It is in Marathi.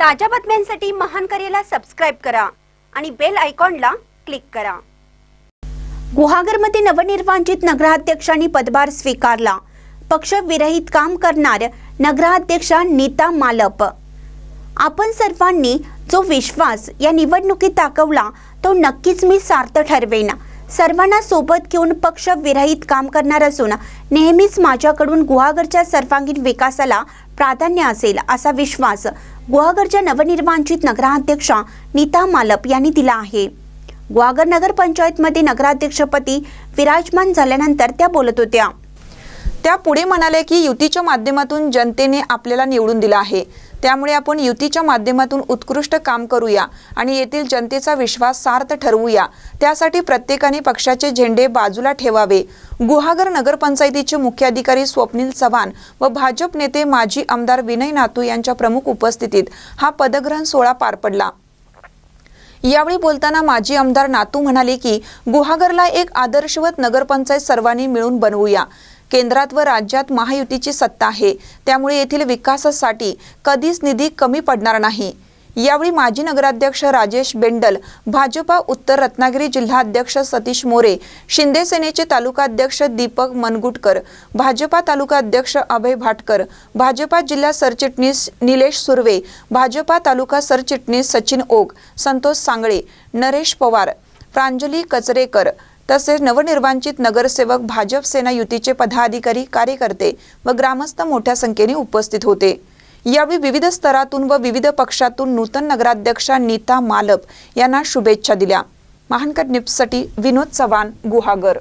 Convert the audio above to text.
ताज्या बातम्यांसाठी महान करेला सबस्क्राईब करा आणि बेल आयकॉनला क्लिक करा. गुहागरमध्ये नवनिर्वाचित नगराध्यक्षांनी पदभार स्वीकारला. पक्षविरहित काम करणार नगराध्यक्षा नीता मालप. आपण सर्वांनी जो विश्वास या निवडणुकीत दाखवला तो नक्कीच मी सार्थ ठरवेन. सर्वांना सोबत घेऊन पक्ष विरहित काम करणार असून नेहमीच माझ्याकडून गुहागरच्या सर्वांगीण विकासाला प्राधान्य असेल असा विश्वास गुहागरच्या नवनिर्वाचित नगराध्यक्षा नीता मालप यांनी दिला आहे. गुहागर नगर पंचायतमध्ये नगराध्यक्षपदी विराजमान झाल्यानंतर त्या बोलत होत्या. त्या पुढे म्हणाले की युतीच्या माध्यमातून जनतेने आपल्याला निवडून दिलं आहे. त्यामुळे आपण युतीच्या माध्यमातून उत्कृष्ट काम करूया आणि येथील जनतेचा विश्वास सार्थ ठरवूया. त्यासाठी प्रत्येकाने पक्षाचे झेंडे बाजूला ठेवावे. गुहागर नगरपंचायतीचे मुख्याधिकारी स्वप्नील चव्हाण व भाजप नेते माजी आमदार विनय नातू यांच्या प्रमुख उपस्थितीत हा पदग्रहण सोहळा पार पडला. यावेळी बोलताना माजी आमदार नातू म्हणाले की गुहागरला एक आदर्शवत नगरपंचायत सर्वांनी मिळून बनवूया. केंद्रात व राज्यात महायुतीची सत्ता आहे. त्यामुळे येथील विकासासाठी कधीच निधी कमी पडणार नाही. यावेळी माजी नगराध्यक्ष राजेश बेंडल भाजपा उत्तर रत्नागिरी जिल्हाध्यक्ष सतीश मोरे शिंदे सेनेचे तालुकाध्यक्ष दीपक मनगुटकर भाजपा तालुकाध्यक्ष अभय भाटकर भाजपा जिल्हा सरचिटणीस निलेश सुर्वे भाजपा तालुका सरचिटणीस सचिन ओक संतोष सांगळे नरेश पवार प्रांजली कचरेकर तसेच नवनिर्वाचित नगरसेवक भाजप सेना युतीचे पदाधिकारी कार्यकर्ते व ग्रामस्थ मोठ्या संख्येने उपस्थित होते. यावेळी विविध स्तरातून व विविध पक्षातून नूतन नगराध्यक्षा नीता मालप यांना शुभेच्छा दिल्या. महानकर निप्ससाठी विनोद चव्हाण गुहागर.